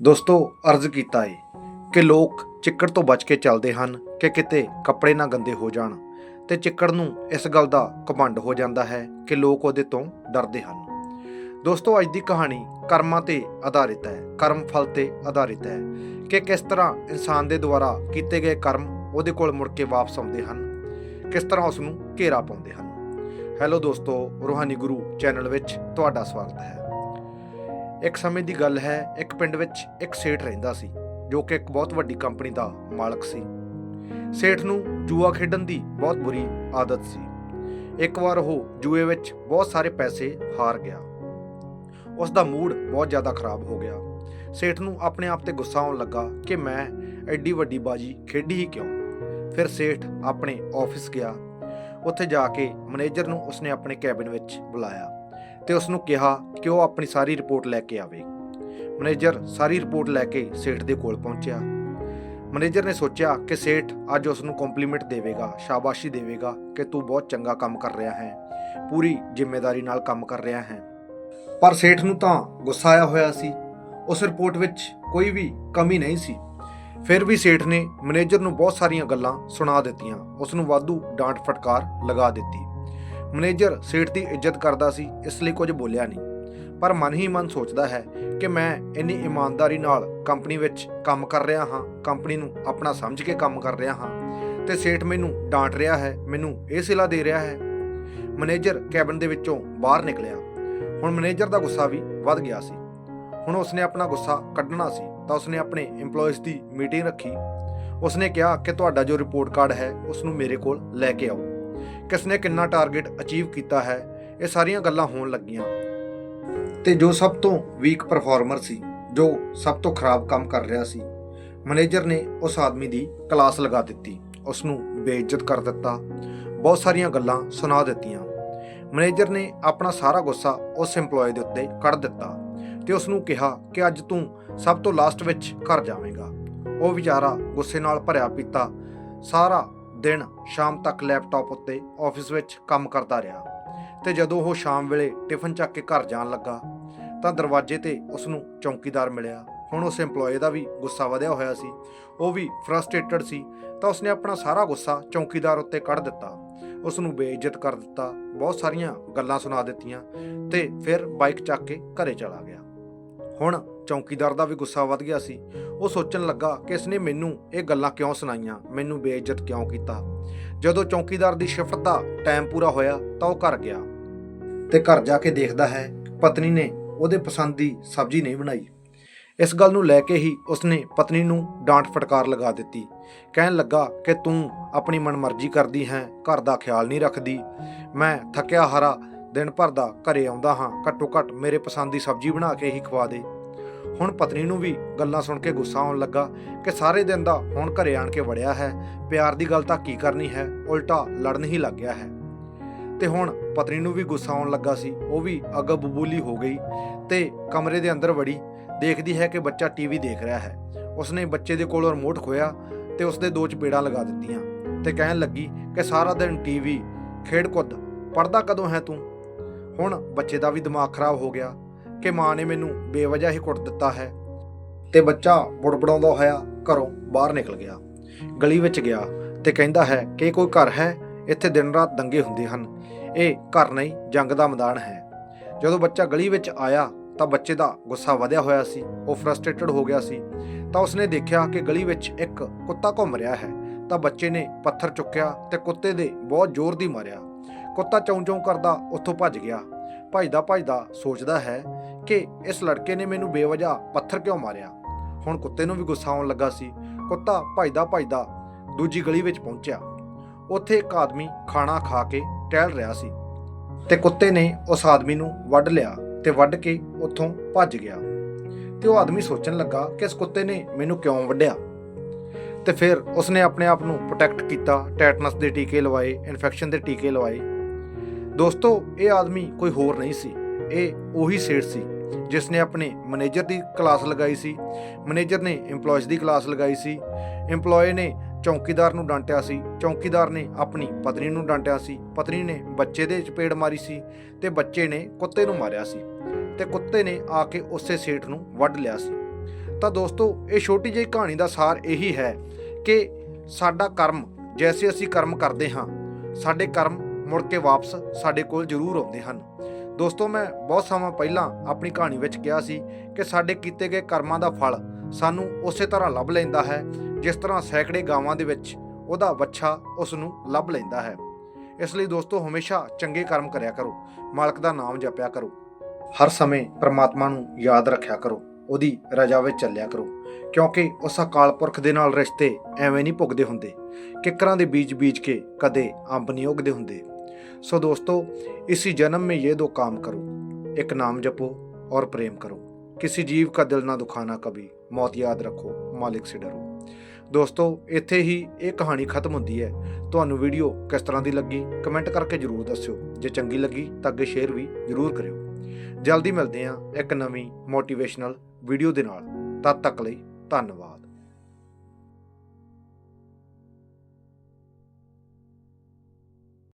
ਦੋਸਤੋ, ਅਰਜ਼ ਕੀਤਾ ਏ ਕਿ ਲੋਕ ਚਿੱਕੜ ਤੋਂ ਬਚ ਕੇ ਚੱਲਦੇ ਹਨ ਕਿ ਕਿਤੇ ਕੱਪੜੇ ਨਾ ਗੰਦੇ ਹੋ ਜਾਣ ਤੇ ਚਿੱਕੜ ਨੂੰ ਇਸ ਗੱਲ ਦਾ ਘਮੰਡ ਹੋ ਜਾਂਦਾ ਹੈ ਕਿ ਲੋਕ ਉਹਦੇ ਤੋਂ ਡਰਦੇ ਹਨ। ਦੋਸਤੋ, ਅੱਜ ਦੀ ਕਹਾਣੀ ਕਰਮਾਂ ਤੇ ਆਧਾਰਿਤ ਹੈ, ਕਰਮ ਫਲ ਤੇ ਆਧਾਰਿਤ ਹੈ ਕਿ ਕਿਸ ਤਰ੍ਹਾਂ ਇਨਸਾਨ ਦੇ ਦੁਆਰਾ ਕੀਤੇ ਗਏ ਕਰਮ ਉਹਦੇ ਕੋਲ ਮੁੜ ਕੇ ਵਾਪਸ ਆਉਂਦੇ ਹਨ, ਕਿਸ ਤਰ੍ਹਾਂ ਉਸ ਨੂੰ ਘੇਰਾ ਪਾਉਂਦੇ ਹਨ। ਹੈਲੋ ਦੋਸਤੋ, ਰੂਹਾਨੀ ਗੁਰੂ ਚੈਨਲ ਵਿੱਚ ਤੁਹਾਡਾ ਸਵਾਗਤ ਹੈ। ਇੱਕ ਸਮੇਂ ਦੀ ਗੱਲ ਹੈ, ਇੱਕ ਪਿੰਡ ਵਿੱਚ ਇੱਕ ਸੇਠ ਰਹਿੰਦਾ ਸੀ, ਜੋ ਕਿ ਇੱਕ ਬਹੁਤ ਵੱਡੀ ਕੰਪਨੀ ਦਾ ਮਾਲਕ ਸੀ। ਸੇਠ ਨੂੰ ਜੂਆ ਖੇਡਣ ਦੀ ਬਹੁਤ ਬੁਰੀ ਆਦਤ ਸੀ। ਇੱਕ ਵਾਰ ਉਹ ਜੂਏ ਵਿੱਚ ਬਹੁਤ ਸਾਰੇ ਪੈਸੇ ਹਾਰ ਗਿਆ। ਉਸ ਦਾ ਮੂਡ ਬਹੁਤ ਜ਼ਿਆਦਾ ਖਰਾਬ ਹੋ ਗਿਆ। ਸੇਠ ਨੂੰ ਆਪਣੇ ਆਪ ਤੇ ਗੁੱਸਾ ਆਉਣ ਲੱਗਾ ਕਿ ਮੈਂ ਐਡੀ ਵੱਡੀ ਬਾਜੀ ਖੇਡੀ ਹੀ ਕਿਉਂ? ਫਿਰ ਸੇਠ ਆਪਣੇ ਆਫਿਸ ਗਿਆ। ਉੱਥੇ ਜਾ ਕੇ ਮੈਨੇਜਰ ਨੂੰ ਉਸਨੇ ਆਪਣੇ ਕੈਬਿਨ ਵਿੱਚ ਬੁਲਾਇਆ। ਤੇ ਉਸ ਨੂੰ ਕਿਹਾ ਕਿ ਉਹ ਆਪਣੀ ਸਾਰੀ ਰਿਪੋਰਟ ਲੈ ਕੇ ਆਵੇ। ਮੈਨੇਜਰ ਸਾਰੀ ਰਿਪੋਰਟ ਲੈ ਕੇ ਸੇਠ ਦੇ ਕੋਲ ਪਹੁੰਚਿਆ। ਮੈਨੇਜਰ ਨੇ ਸੋਚਿਆ ਕਿ ਸੇਠ ਅੱਜ ਉਸ ਨੂੰ ਕੰਪਲੀਮੈਂਟ ਦੇਵੇਗਾ, ਸ਼ਾਬਾਸ਼ੀ ਦੇਵੇਗਾ ਕਿ ਤੂੰ ਬਹੁਤ ਚੰਗਾ ਕੰਮ ਕਰ ਰਿਹਾ ਹੈ, ਪੂਰੀ ਜ਼ਿੰਮੇਵਾਰੀ ਨਾਲ ਕੰਮ ਕਰ ਰਿਹਾ ਹੈ। ਪਰ ਸੇਠ ਨੂੰ ਤਾਂ ਗੁੱਸਾ ਆਇਆ ਹੋਇਆ ਸੀ। ਉਸ ਰਿਪੋਰਟ ਵਿੱਚ ਕੋਈ ਵੀ ਕਮੀ ਨਹੀਂ ਸੀ। ਫਿਰ ਵੀ ਸੇਠ ਨੇ ਮੈਨੇਜਰ ਨੂੰ ਬਹੁਤ ਸਾਰੀਆਂ ਗੱਲਾਂ ਸੁਣਾ ਦਿੱਤੀਆਂ। ਉਸ ਨੂੰ ਵਾਧੂ ਡਾਂਟ ਫਟਕਾਰ ਲਗਾ ਦਿੱਤੀ। ਮੈਨੇਜਰ ਸੇਠ ਦੀ ਇੱਜ਼ਤ ਕਰਦਾ ਸੀ, ਇਸ ਲਈ ਕੁਝ ਬੋਲਿਆ ਨਹੀਂ। ਪਰ ਮਨ ਹੀ ਮਨ ਸੋਚਦਾ ਹੈ ਕਿ ਮੈਂ ਇੰਨੀ ਇਮਾਨਦਾਰੀ ਨਾਲ ਕੰਪਨੀ ਵਿੱਚ ਕੰਮ ਕਰ ਰਿਹਾ ਹਾਂ, ਕੰਪਨੀ ਨੂੰ ਆਪਣਾ ਸਮਝ ਕੇ ਕੰਮ ਕਰ ਰਿਹਾ ਹਾਂ, ਤੇ ਸੇਠ ਮੈਨੂੰ ਡਾਂਟ ਰਿਹਾ ਹੈ, ਮੈਨੂੰ ਇਹ ਸਿਲਾ ਦੇ ਰਿਹਾ ਹੈ। ਮੈਨੇਜਰ ਕੈਬਨ ਦੇ ਵਿੱਚੋਂ ਬਾਹਰ ਨਿਕਲਿਆ। ਹੁਣ ਮੈਨੇਜਰ ਦਾ ਗੁੱਸਾ ਵੀ ਵੱਧ ਗਿਆ ਸੀ। ਹੁਣ ਉਸਨੇ ਆਪਣਾ ਗੁੱਸਾ ਕੱਢਣਾ ਸੀ, ਤਾਂ ਉਸਨੇ ਆਪਣੇ EMPLOYEES ਦੀ ਮੀਟਿੰਗ ਰੱਖੀ। ਉਸਨੇ ਕਿਹਾ ਕਿ ਤੁਹਾਡਾ ਜੋ ਰਿਪੋਰਟ ਕਾਰਡ ਹੈ ਉਸ ਨੂੰ ਮੇਰੇ ਕੋਲ ਲੈ ਕੇ ਆਓ। ਕਿਸ ਨੇ ਕਿੰਨਾ ਟਾਰਗੇਟ ਅਚੀਵ ਕੀਤਾ ਹੈ, ਇਹ ਸਾਰੀਆਂ ਗੱਲਾਂ ਹੋਣ ਲੱਗੀਆਂ। ਤੇ ਜੋ ਸਭ ਤੋਂ ਵੀਕ ਪਰਫਾਰਮਰ ਸੀ, ਜੋ ਸਭ ਤੋਂ ਖਰਾਬ ਕੰਮ ਕਰ ਰਿਹਾ ਸੀ ਮੈਨੇਜਰ ਨੇ ਉਸ ਆਦਮੀ ਦੀ ਕਲਾਸ ਲਗਾ ਦਿੱਤੀ ਉਸ ਨੂੰ ਬੇਇੱਜ਼ਤ ਕਰ ਦਿੱਤਾ, ਬਹੁਤ ਸਾਰੀਆਂ ਗੱਲਾਂ ਸੁਣਾ ਦਿੱਤੀਆਂ। ਮੈਨੇਜਰ ਨੇ ਆਪਣਾ ਸਾਰਾ ਗੁੱਸਾ ਉਸ EMPLOYE ਦੇ ਉੱਤੇ ਕੱਢ ਦਿੱਤਾ ਤੇ ਉਸ ਨੂੰ ਕਿਹਾ ਕਿ ਅੱਜ ਤੂੰ ਸਭ ਤੋਂ ਲਾਸਟ ਵਿੱਚ ਘਰ ਜਾਵੇਂਗਾ। ਉਹ ਵਿਚਾਰਾ ਗੁੱਸੇ ਨਾਲ ਭਰਿਆ ਪੀਤਾ, ਸਾਰਾ ਦਿਨ ਸ਼ਾਮ ਤੱਕ ਲੈਪਟਾਪ ਉੱਤੇ ਆਫਿਸ ਵਿੱਚ ਕੰਮ ਕਰਦਾ ਰਿਹਾ ਤੇ ਜਦੋਂ ਉਹ ਸ਼ਾਮ ਵੇਲੇ ਟਿਫਨ ਚੱਕ ਕੇ ਘਰ ਜਾਣ ਲੱਗਾ ਤਾਂ ਦਰਵਾਜ਼ੇ ਤੇ ਉਸ ਨੂੰ ਚੌਕੀਦਾਰ ਮਿਲਿਆ। ਹੁਣ ਉਸ EMPLOYE ਦਾ ਵੀ ਗੁੱਸਾ ਵਧਿਆ ਹੋਇਆ ਸੀ। ਉਹ ਵੀ ਫਰਸਟ੍ਰੇਟਡ ਸੀ ਤਾਂ ਉਸਨੇ ਆਪਣਾ ਸਾਰਾ ਗੁੱਸਾ ਚੌਕੀਦਾਰ ਉੱਤੇ ਕੱਢ ਦਿੱਤਾ। ਉਸ ਨੂੰ ਬੇਇੱਜ਼ਤ ਕਰ ਦਿੱਤਾ, ਬਹੁਤ ਸਾਰੀਆਂ ਗੱਲਾਂ ਸੁਣਾ ਦਿੱਤੀਆਂ ਤੇ ਫਿਰ ਬਾਈਕ ਚੱਕ ਕੇ ਘਰੇ ਚਲਾ ਗਿਆ। ਹੁਣ ਚੌਕੀਦਾਰ ਦਾ ਵੀ ਗੁੱਸਾ ਵੱਧ ਗਿਆ ਸੀ। ਉਹ ਸੋਚਣ ਲੱਗਾ ਕਿ ਇਸਨੇ ਮੈਨੂੰ ਇਹ ਗੱਲਾਂ ਕਿਉਂ ਸੁਣਾਈਆਂ? ਮੈਨੂੰ ਬੇਇੱਜ਼ਤ ਕਿਉਂ ਕੀਤਾ? ਜਦੋਂ ਚੌਕੀਦਾਰ ਦੀ ਸ਼ਿਫਟ ਦਾ ਟਾਈਮ ਪੂਰਾ ਹੋਇਆ, ਤਾਂ ਉਹ ਘਰ ਗਿਆ ਤੇ ਘਰ ਜਾ ਕੇ ਦੇਖਦਾ ਹੈ, ਪਤਨੀ ਨੇ ਉਹਦੇ ਪਸੰਦ ਦੀ ਸਬਜ਼ੀ ਨਹੀਂ ਬਣਾਈ। ਇਸ ਗੱਲ ਨੂੰ ਲੈ ਕੇ ਹੀ ਉਸਨੇ ਪਤਨੀ ਨੂੰ ਡਾਂਟ ਫਟਕਾਰ ਲਗਾ ਦਿੱਤੀ। ਕਹਿਣ ਲੱਗਾ ਕਿ, ਤੂੰ ਆਪਣੀ ਮਨਮਰਜ਼ੀ ਕਰਦੀ ਹੈ, ਘਰ ਦਾ ਖਿਆਲ ਨਹੀਂ ਰੱਖਦੀ। ਮੈਂ ਥੱਕਿਆ ਹਾਰਾ ਦਿਨ ਭਰ ਦਾ ਘਰੇ ਆਉਂਦਾ ਹਾਂ, ਘੱਟੋ ਘੱਟ ਮੇਰੇ ਪਸੰਦ ਦੀ ਸਬਜ਼ੀ ਬਣਾ ਕੇ ਹੀ ਖਵਾ ਦੇ। ਹੁਣ ਪਤਨੀ ਨੂੰ ਵੀ ਗੱਲਾਂ ਸੁਣ ਕੇ ਗੁੱਸਾ ਆਉਣ ਲੱਗਾ ਕਿ ਸਾਰੇ ਦਿਨ ਦਾ ਹੁਣ ਘਰੇ ਆਣ ਕੇ ਵੜਿਆ ਹੈ। ਪਿਆਰ ਦੀ ਗੱਲ ਤਾਂ ਕੀ ਕਰਨੀ ਹੈ? ਉਲਟਾ ਲੜਨ ਹੀ ਲੱਗ ਗਿਆ ਹੈ। ਤੇ ਹੁਣ ਪਤਨੀ ਨੂੰ ਵੀ ਗੁੱਸਾ ਆਉਣ ਲੱਗਾ ਸੀ। ਉਹ ਵੀ ਅੱਗ ਬਬੂਲੀ ਹੋ ਗਈ ਤੇ ਕਮਰੇ ਦੇ ਅੰਦਰ ਵੜੀ। ਦੇਖਦੀ ਹੈ ਕਿ ਬੱਚਾ ਟੀਵੀ ਦੇਖ ਰਿਹਾ ਹੈ। ਉਸਨੇ ਬੱਚੇ ਦੇ ਕੋਲੋਂ ਰਿਮੋਟ ਖੋਇਆ ਤੇ ਉਸਦੇ ਦੋ ਚਪੇੜਾਂ ਲਗਾ ਦਿੱਤੀਆਂ ਤੇ ਕਹਿਣ ਲੱਗੀ ਕਿ ਸਾਰਾ ਦਿਨ ਟੀਵੀ ਖੇਡ ਕੁੱਦ ਪੜਦਾ ਕਦੋਂ ਹੈ ਤੂੰ? ਹੁਣ ਬੱਚੇ ਦਾ ਵੀ ਦਿਮਾਗ ਖਰਾਬ ਹੋ ਗਿਆ। ਕਿ ਮਾਂ ਨੇ ਮੈਨੂੰ ਬੇਵਜ੍ਹਾ ਹੀ ਕੁੱਟ ਦਿੱਤਾ ਹੈ ਤੇ ਬੱਚਾ ਬੁੜਬੜਾਉਂਦਾ ਹੋਇਆ ਘਰੋਂ ਬਾਹਰ ਨਿਕਲ ਗਿਆ। ਗਲੀ ਵਿੱਚ ਗਿਆ ਤੇ ਕਹਿੰਦਾ ਹੈ ਕਿ ਕੋਈ ਘਰ ਹੈ? ਇੱਥੇ ਦਿਨ ਰਾਤ ਦੰਗੇ ਹੁੰਦੇ ਹਨ। ਇਹ ਘਰ ਨਹੀਂ, ਜੰਗ ਦਾ ਮੈਦਾਨ ਹੈ। ਜਦੋਂ ਬੱਚਾ ਗਲੀ ਵਿੱਚ ਆਇਆ ਤਾਂ ਬੱਚੇ ਦਾ ਗੁੱਸਾ ਵਧਿਆ ਹੋਇਆ ਸੀ, ਉਹ ਫਰਸਟ੍ਰੇਟਡ ਹੋ ਗਿਆ ਸੀ। ਤਾਂ ਉਸਨੇ ਦੇਖਿਆ ਕਿ ਗਲੀ ਵਿੱਚ ਇੱਕ ਕੁੱਤਾ ਘੁੰਮ ਰਿਹਾ ਹੈ। ਤਾਂ ਬੱਚੇ ਨੇ ਪੱਥਰ ਚੁੱਕਿਆ ਤੇ ਕੁੱਤੇ ਦੇ ਬਹੁਤ ਜ਼ੋਰ ਦੀ ਮਾਰਿਆ। ਕੁੱਤਾ ਚੌਂ-ਚੌਂ ਕਰਦਾ ਉੱਥੋਂ ਭੱਜ ਗਿਆ। ਭੱਜਦਾ ਭੱਜਦਾ ਸੋਚਦਾ ਹੈ ਕਿ ਇਸ ਲੜਕੇ ਨੇ ਮੈਨੂੰ ਬੇਵਜ੍ਹਾ ਪੱਥਰ ਕਿਉਂ ਮਾਰਿਆ? ਹੁਣ ਕੁੱਤੇ ਨੂੰ ਵੀ ਗੁੱਸਾ ਆਉਣ ਲੱਗਾ ਸੀ। ਕੁੱਤਾ ਭੱਜਦਾ ਭੱਜਦਾ ਦੂਜੀ ਗਲੀ ਵਿੱਚ ਪਹੁੰਚਿਆ। ਉੱਥੇ ਇੱਕ ਆਦਮੀ ਖਾਣਾ ਖਾ ਕੇ ਟਹਿਲ ਰਿਹਾ ਸੀ ਤੇ ਕੁੱਤੇ ਨੇ ਉਸ ਆਦਮੀ ਨੂੰ ਵੱਢ ਲਿਆ ਤੇ ਵੱਢ ਕੇ ਉੱਥੋਂ ਭੱਜ ਗਿਆ। ਤੇ ਉਹ ਆਦਮੀ ਸੋਚਣ ਲੱਗਾ ਕਿ ਇਸ ਕੁੱਤੇ ਨੇ ਮੈਨੂੰ ਕਿਉਂ ਵੱਢਿਆ? ਤੇ ਫਿਰ ਉਸਨੇ ਆਪਣੇ ਆਪ ਨੂੰ ਪ੍ਰੋਟੈਕਟ ਕੀਤਾ ਟੈਟਨਸ ਦੇ ਟੀਕੇ ਲਵਾਏ ਇਨਫੈਕਸ਼ਨ ਦੇ ਟੀਕੇ ਲਵਾਏ। ਦੋਸਤੋ, ਇਹ ਆਦਮੀ ਕੋਈ ਹੋਰ ਨਹੀਂ ਸੀ। ਇਹ ਉਹੀ ਸੇਠ ਸੀ। ਜਿਸ ਨੇ ਆਪਣੇ ਮੈਨੇਜਰ ਦੀ ਕਲਾਸ ਲਗਾਈ ਸੀ, ਮੈਨੇਜਰ ਨੇ EMPLOYEES ਦੀ ਕਲਾਸ ਲਗਾਈ ਸੀ EMPLOYE ਨੇ ਚੌਕੀਦਾਰ ਨੂੰ ਡਾਂਟਿਆ ਸੀ, ਚੌਕੀਦਾਰ ਨੇ ਆਪਣੀ ਪਤਨੀ ਨੂੰ ਡਾਂਟਿਆ ਸੀ, ਪਤਨੀ ਨੇ ਬੱਚੇ ਦੇ ਚਪੇੜ ਮਾਰੀ ਸੀ ਤੇ ਬੱਚੇ ਨੇ ਕੁੱਤੇ ਨੂੰ ਮਾਰਿਆ ਸੀ ਤੇ ਕੁੱਤੇ ਨੇ ਆ ਕੇ ਉਸੇ ਸੇਠ ਨੂੰ ਵੱਢ ਲਿਆ ਸੀ। ਤਾਂ ਦੋਸਤੋ, ਇਹ ਛੋਟੀ ਜਿਹੀ ਕਹਾਣੀ ਦਾ ਸਾਰ ਇਹੀ ਹੈ ਕਿ ਸਾਡਾ ਕਰਮ, ਜੈਸੇ ਅਸੀਂ ਕਰਮ ਕਰਦੇ ਹਾਂ, ਸਾਡੇ ਕਰਮ ਮੁੜ ਕੇ ਵਾਪਸ ਸਾਡੇ ਕੋਲ ਜ਼ਰੂਰ ਆਉਂਦੇ ਹਨ। ਦੋਸਤੋ, ਮੈਂ ਬਹੁਤ ਸਮਾਂ ਪਹਿਲਾਂ ਆਪਣੀ ਕਹਾਣੀ ਵਿੱਚ ਕਿਹਾ ਸੀ ਕਿ ਸਾਡੇ ਕੀਤੇ ਗਏ ਕਰਮਾਂ ਦਾ ਫਲ ਸਾਨੂੰ ਉਸੇ ਤਰ੍ਹਾਂ ਲੱਭ ਲੈਂਦਾ ਹੈ, ਜਿਸ ਤਰ੍ਹਾਂ ਸੈਂਕੜੇ ਗਾਵਾਂ ਦੇ ਵਿੱਚ ਉਹਦਾ ਵੱਛਾ ਉਸ ਨੂੰ ਲੱਭ ਲੈਂਦਾ ਹੈ। ਇਸ ਲਈ ਦੋਸਤੋ, ਹਮੇਸ਼ਾ ਚੰਗੇ ਕਰਮ ਕਰਿਆ ਕਰੋ, ਮਾਲਕ ਦਾ ਨਾਮ ਜਪਿਆ ਕਰੋ। ਹਰ ਸਮੇਂ ਪ੍ਰਮਾਤਮਾ ਨੂੰ ਯਾਦ ਰੱਖਿਆ ਕਰੋ, ਉਹਦੀ ਰਜ਼ਾ ਵਿੱਚ ਚੱਲਿਆ ਕਰੋ, ਕਿਉਂਕਿ ਉਸ ਅਕਾਲ ਪੁਰਖ ਦੇ ਨਾਲ ਰਿਸ਼ਤੇ ਐਵੇਂ ਨਹੀਂ ਭੁਗਦੇ ਹੁੰਦੇ, ਕਿੱਕਰਾਂ ਦੇ ਬੀਜ ਬੀਜ ਕੇ ਕਦੇ ਅੰਬ ਨਹੀਂ ਉਗਦੇ ਹੁੰਦੇ। ਸੋ ਦੋਸਤੋ इसी ਜਨਮ ਮੇ ये दो काम करो एक नाम जपो और प्रेम करो किसी जीव का दिल ना दुखाना ਕਬੀ ਮੌਤ ਯਾਦ ਰੱਖੋ, ਮਾਲਿਕ ਸੇ ਡਰੋ। ਦੋਸਤੋ, ਇੱਥੇ ਹੀ ਇਹ ਕਹਾਣੀ ਖਤਮ ਹੁੰਦੀ ਹੈ। ਤੁਹਾਨੂੰ ਵੀਡੀਓ ਕਿਸ ਤਰ੍ਹਾਂ ਦੀ ਲੱਗੀ, ਕਮੈਂਟ ਕਰਕੇ ਜਰੂਰ ਦੱਸਿਓ। ਜੇ ਚੰਗੀ ਲੱਗੀ ਤਾਂ ਅੱਗੇ ਸ਼ੇਅਰ ਵੀ ਜਰੂਰ ਕਰਿਓ। ਜਲਦੀ ਮਿਲਦੇ ਹਾਂ ਇੱਕ ਨਵੀਂ ਮੋਟੀਵੇਸ਼ਨਲ ਵੀਡੀਓ ਦੇ ਨਾਲ। ਤਦ ਤੱਕ ਲਈ ਧੰਨਵਾਦ।